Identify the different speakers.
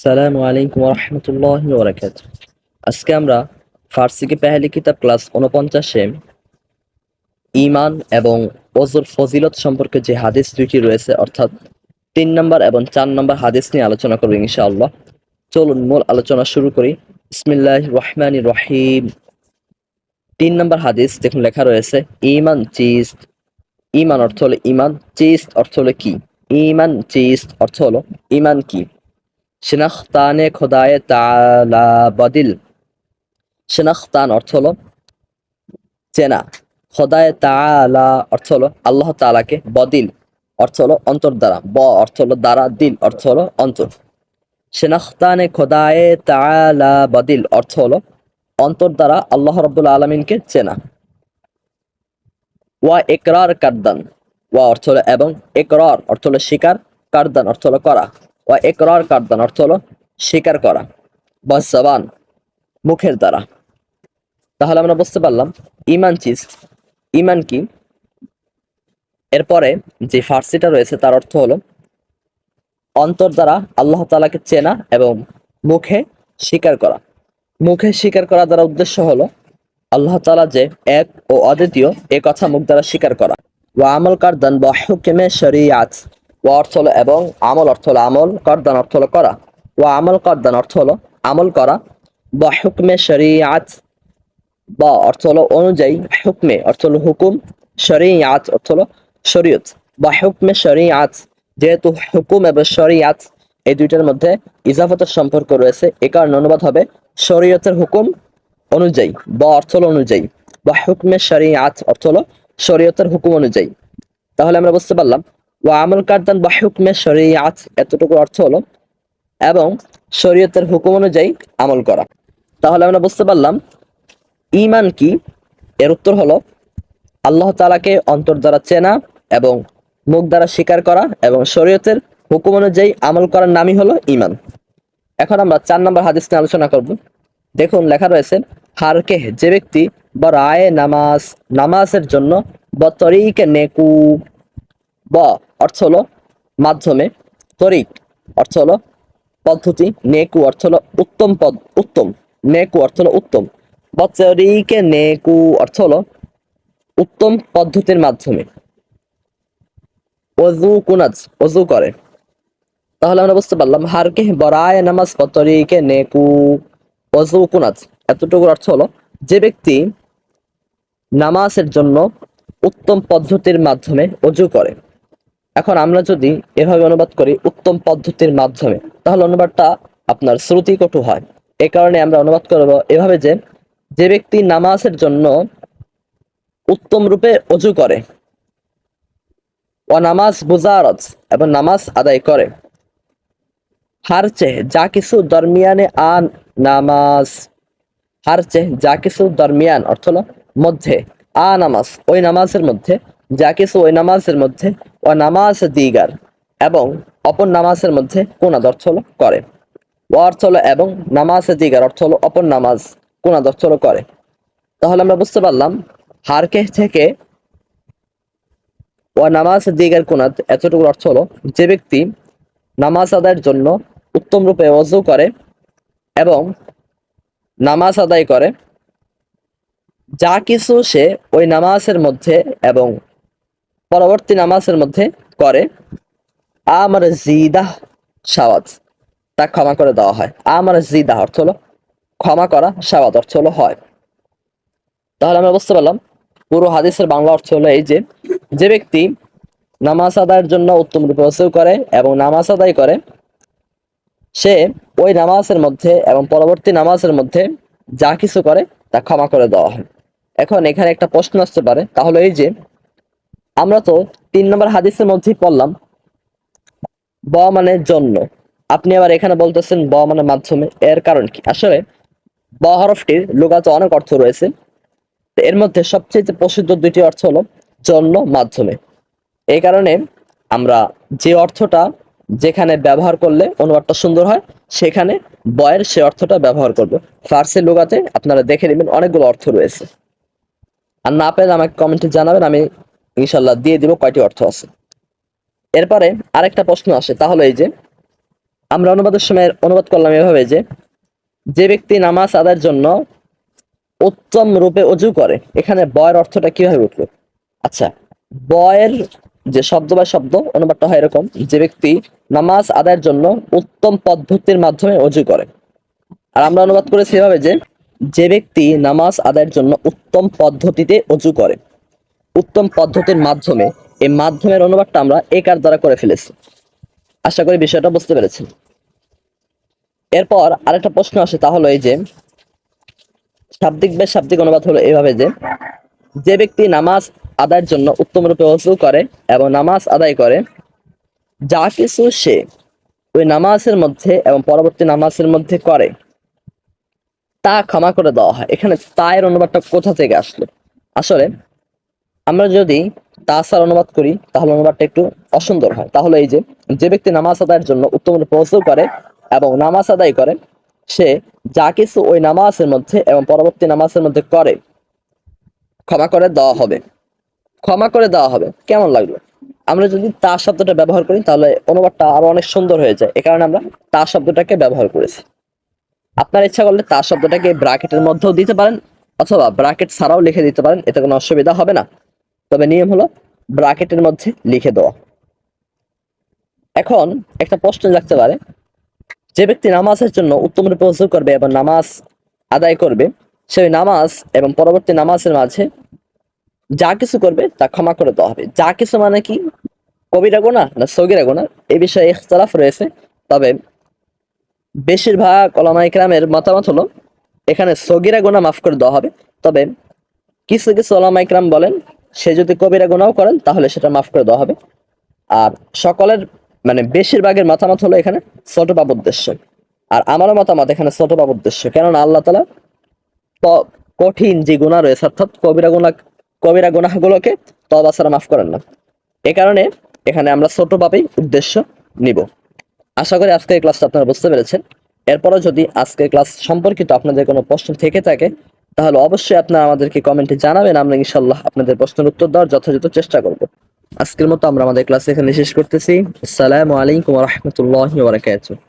Speaker 1: আসসালামু আলাইকুম রহমতুল্লাহ বরাকাত আজকে আমরা ফার্সি কি পেহেলি কিতাব ক্লাস উনপঞ্চাশে ইমান এবং ওজুর ফজিলত সম্পর্কে যে হাদিস দুইটি রয়েছে, অর্থাৎ তিন নম্বর এবং চার নম্বর হাদিস নিয়ে আলোচনা করব ইনশাআল্লাহ। চলুন, মূল আলোচনা শুরু করি। ইসমিল্লাহ রহমান রহিম। তিন নম্বর হাদিস দেখুন, লেখা রয়েছে ইমান চিজ ইমান অর্থ হলো ইমান চিজ অর্থ হলো কি? ইমান চিজ অর্থ হলো ইমান কি? শিনাখতানে খোদায়ে তালা বদিল শিনাখতান অর্থ হলো চেনা। খোদায়ে তালা অর্থ হলো আল্লাহ তালাকে বদিল। অর্থ হলো অন্তর দ্বারা। ব অর্থ হলো দ্বারা দিল। অর্থ হলো অন্তর। শিনাখতানে খোদায়ে তালা বদিল অর্থ হলো অন্তর দ্বারা আল্লাহ রব্বুল আলমিনকে চেনা। ওয়া একরার কারদান। ওয়া অর্থ হলো এবং একরার অর্থ হলো শিকার, কারদান অর্থ হলো করা। ওয়া একরার কারদান, অর্থ হলো স্বীকার করা বা জবান মুখের দ্বারা। তাহলে আমরা বুঝতে পারলাম, ইমান চিজ, ইমান কি? এরপরে যে ফার্সিটা রয়েছে, তার অর্থ হলো অন্তর দ্বারা আল্লাহ তালাকে চেনা এবং মুখে স্বীকার করা। মুখে স্বীকার করা দ্বারা উদ্দেশ্য হলো আল্লাহ তালা যে এক ও অদ্বিতীয় এ কথা মুখ দ্বারা স্বীকার করা। ও আমল কারদান বা হুকেমে শরিয়াত। ও অর্থ হলো এবং আমল অর্থ হলো আমল, করদান অর্থ হলো করা। ও আমল, করদান অর্থ হলো আমল করা। বা হুকমে শরিয়াত, বা অর্থ হলো অনুযায়ী হুকমে, অর্থ হলো হুকুম, শরিয়াত অর্থ হলো শরীয়ত। বা হুকমে শরিয়াত, যেহেতু হুকুম এবং শরিয়াত এই দুইটার মধ্যে ইজাফতের সম্পর্ক রয়েছে, এ কারণে অনুবাদ হবে শরীয়তের হুকুম অনুযায়ী, বা অর্থ হলো অনুযায়ী। বা হুকমে শরিয়াত অর্থ হলো শরীয়তের হুকুম অনুযায়ী। তাহলে আমরা বুঝতে পারলাম ও আমল কারদান বা হুকমে শরিয়াত এতটুকু অর্থ হলো এবং শরীয়তের হুকুম অনুযায়ী আমল করা। তাহলে আমরা বুঝতে পারলাম ইমান কি? এর উত্তর হলো আল্লাহ তালাকে অন্তর দ্বারা চেনা এবং মুখ দ্বারা স্বীকার করা এবং শরীয়তের হুকুম অনুযায়ী আমল করার নামই হলো ইমান এখন আমরা চার নম্বর হাদিস নিয়ে আলোচনা করব। দেখুন, লেখা রয়েছে হারকে যে ব্যক্তি বা রায় নামাজ, নামাজের জন্য বা তরিকে নেকু ব অর্থ হলো মাধ্যমে তরিক। অর্থ হলো পদ্ধতি, নেকু অর্থ হলো উত্তম পদ, উত্তম। নেকু অর্থ হলো উত্তম। বা তরিকে, নেকু অর্থ হলো উত্তম পদ্ধতির মাধ্যমে। অজু কুনাজ অজু করে। তাহলে আমরা বুঝতে পারলাম হারকে বরায় নামাজ পতরিকে নেকু অজু কুনাজ। এতটুকু অর্থ হলো যে ব্যক্তি নামাজের জন্য উত্তম পদ্ধতির মাধ্যমে অজু করে। এখন আমরা যদি এভাবে অনুবাদ করি উত্তম পদ্ধতির মাধ্যমে, তাহলে অনুবাদটা আপনার শ্রুতি কটু হয়। এ কারণে আমরা অনুবাদ করব এভাবে যে যে ব্যক্তি নামাজের জন্য উত্তম রূপে অজু করে ও নামাজ বুজারত এবং নামাজ আদায় করে, হার চেয়ে যা কিছু দরমিয়ানে আন নামাজ, হার চেয়ে যা কিছু দরমিয়ান, অর্থ হলো মধ্যে, আ নামাজ, ওই নামাজের মধ্যে যা কিছু ওই নামাজের মধ্যে ও নামাজ দিগার এবং অপর নামাজের মধ্যে কোন অর্থ হলো করে। ও অর্থ হলো এবং, নামাজ দিগার অর্থ হলো অপর নামাজ কোন অর্থ হলো করে। তাহলে আমরা বুঝতে পারলাম হারকে থেকে ও নামাজ দিগার কোনাত এতটুকু অর্থ হলো যে ব্যক্তি নামাজ আদায়ের জন্য উত্তম রূপে অজু করে এবং নামাজ আদায় করে, যা কিছু সে ওই নামাজের মধ্যে এবং পরবর্তী নামাজের মধ্যে করে আমার জিদাহ সাওয়াত, তা ক্ষমা করে দেওয়া হয়। আমার জিদাহ অর্থ হলো, ক্ষমা করা, সাওয়াত অর্থ হলো হয়। তাহলে আমরা বুঝতে পারলাম, পুরো হাদিসের বাংলা অর্থ হলো এই যে যে ব্যক্তি নামাজ আদায়ের জন্য উত্তম রূপে করে এবং নামাজ আদায় করে, সে ওই নামাজের মধ্যে এবং পরবর্তী নামাজের মধ্যে যা কিছু করে, তা ক্ষমা করে দেওয়া হয়। এখন এখানে একটা প্রশ্ন আসতে পারে, তাহলে এই যে আমরা তো তিন নম্বর হাদিসের মধ্যেই পড়লাম, ব মানে জন্য। আপনি আবার এখানে বলতেছেন ব মানে মাধ্যমে, এর কারণ কি? আসলে ব হরফটির লোকাতে অনেক অর্থ রয়েছে। এর মধ্যে সবচেয়ে প্রসিদ্ধ দুইটি অর্থ হলো জন্য, মাধ্যমে। এই কারণে আমরা যে অর্থটা যেখানে ব্যবহার করলে অনুবাদটা সুন্দর হয়, সেখানে বয়ের সে অর্থটা ব্যবহার করব। ফার্সি লোগাতে আপনারা দেখে নেবেন অনেকগুলো অর্থ রয়েছে। আর না পেলে আমাকে কমেন্টে জানাবেন, আমি ইনশাল্লাহ দিয়ে দিব কয়টি অর্থ আছে। এরপরে আরেকটা প্রশ্ন আসে তাহলে এই যে, আমরা অনুবাদের সময় অনুবাদ করলাম এভাবে যে যে ব্যক্তি নামাজ আদায়ের জন্য উত্তম রূপে অজু করে, এখানে বয়ের অর্থটা কীভাবে উঠল? আচ্ছা বয়ের যে শব্দ বা শব্দ, অনুবাদটা হয় এরকম, যে ব্যক্তি নামাজ আদায়ের জন্য উত্তম পদ্ধতির মাধ্যমে অজু করে। আর আমরা অনুবাদ করেছি এভাবে যে যে ব্যক্তি নামাজ আদায়ের জন্য উত্তম পদ্ধতিতে অজু করে। উত্তম পদ্ধতির মাধ্যমে এই মাধ্যমের অনুবাদটা আমরা একার দ্বারা করে ফেলেছি? আশা করি বিষয়টা বুঝতে পেরেছেন। এরপর আরেকটা প্রশ্ন আসে, তা হলো এই যে, শাব্দিক বেশ শাব্দিক অনুবাদ হলো এইভাবে যে যে ব্যক্তি নামাজ আদায়ের জন্য উত্তম রূপে অজু করে এবং নামাজ আদায় করে, যা কিছু সে ওই নামাজের মধ্যে এবং পরবর্তী নামাজের মধ্যে করে, তা ক্ষমা করে দেওয়া হয়। এখানে তায়ের অনুবাদটা কোথা থেকে আসলো? আসলে আমরা যদি তাসার অনুবাদ করি, তাহলে অনুবাদটা একটু অসুন্দর হয়। তাহলে এই যে যে ব্যক্তি নামাজ আদায়ের জন্য উত্তম অজু করে এবং নামাজ আদায় করে, সে যা কিছু ওই নামাজের মধ্যে এবং পরবর্তী নামাজের মধ্যে করে, ক্ষমা করে দেওয়া হবে। ক্ষমা করে দেওয়া হবে। কেমন লাগল? আমরা যদি তা শব্দটা ব্যবহার করি, তাহলে অনুবাদটা আরও অনেক সুন্দর হয়ে যায়। এ কারণে আমরা তা শব্দটাকে ব্যবহার করেছি। আপনার ইচ্ছা করলে তা শব্দটাকে ব্রাকেটের মধ্যেও দিতে পারেন, অথবা ব্রাকেট ছাড়াও লিখে দিতে পারেন, এতে কোনো অসুবিধা হবে না। তবে নিয়ম হলো ব্রাকেটের মধ্যে লিখে দেওয়া। এখন একটা প্রশ্ন রাখতে পারে, যে ব্যক্তি নামাজের জন্য উত্তম রূপে অজু করবে এবং নামাজ আদায় করবে, সেই নামাজ এবং পরবর্তী নামাজের মাঝে যা কিছু করবে তা ক্ষমা করে দেওয়া হবে। যা কিছু মানে কি? কবিরা গোনা না সগিরা গোনা এ বিষয়ে ইখতলাফ রয়েছে, তবে বেশিরভাগ ওলামা ইকরামের মতামত হলো, এখানে সগিরা গোনা মাফ করে দেওয়া হবে। তবে কিছু কিছু ওলামা ইকরাম বলেন সে যদি কবিরা গোনাও করেন, তাহলে সেটা মাফ করে দেওয়া হবে। আর সকলের মানে বেশিরভাগের মতামত হলো এখানে, ছোট বাব উদ্দেশ্য। আর আমারও মতামত, এখানে ছোট বাব উদ্দেশ্য। কেননা আল্লাহ তালা কঠিন যে গুণা রয়েছে, অর্থাৎ কবিরা গুণা কবিরা গুনাহগুলোকে তবা ছাড়া মাফ করেন না। এ কারণে এখানে আমরা ছোট পাপেই উদ্দেশ্য নিব। আশা করি আজকের ক্লাসটা আপনারা বুঝতে পেরেছেন। এরপরও যদি আজকের ক্লাস সম্পর্কিত আপনাদের কোনো প্রশ্ন থেকে থাকে তাহলে অবশ্যই আপনারা আমাদেরকে কমেন্টে জানাবেন। আমরা ইনশাল্লাহ আপনাদের প্রশ্নের উত্তর দেওয়ার যথাযথ চেষ্টা করব। আজকের মতো আমরা আমাদের ক্লাস এখানে শেষ করতেছি। আসসালামু আলাইকুম রহমতুল্লাহ বারাকাতুহ।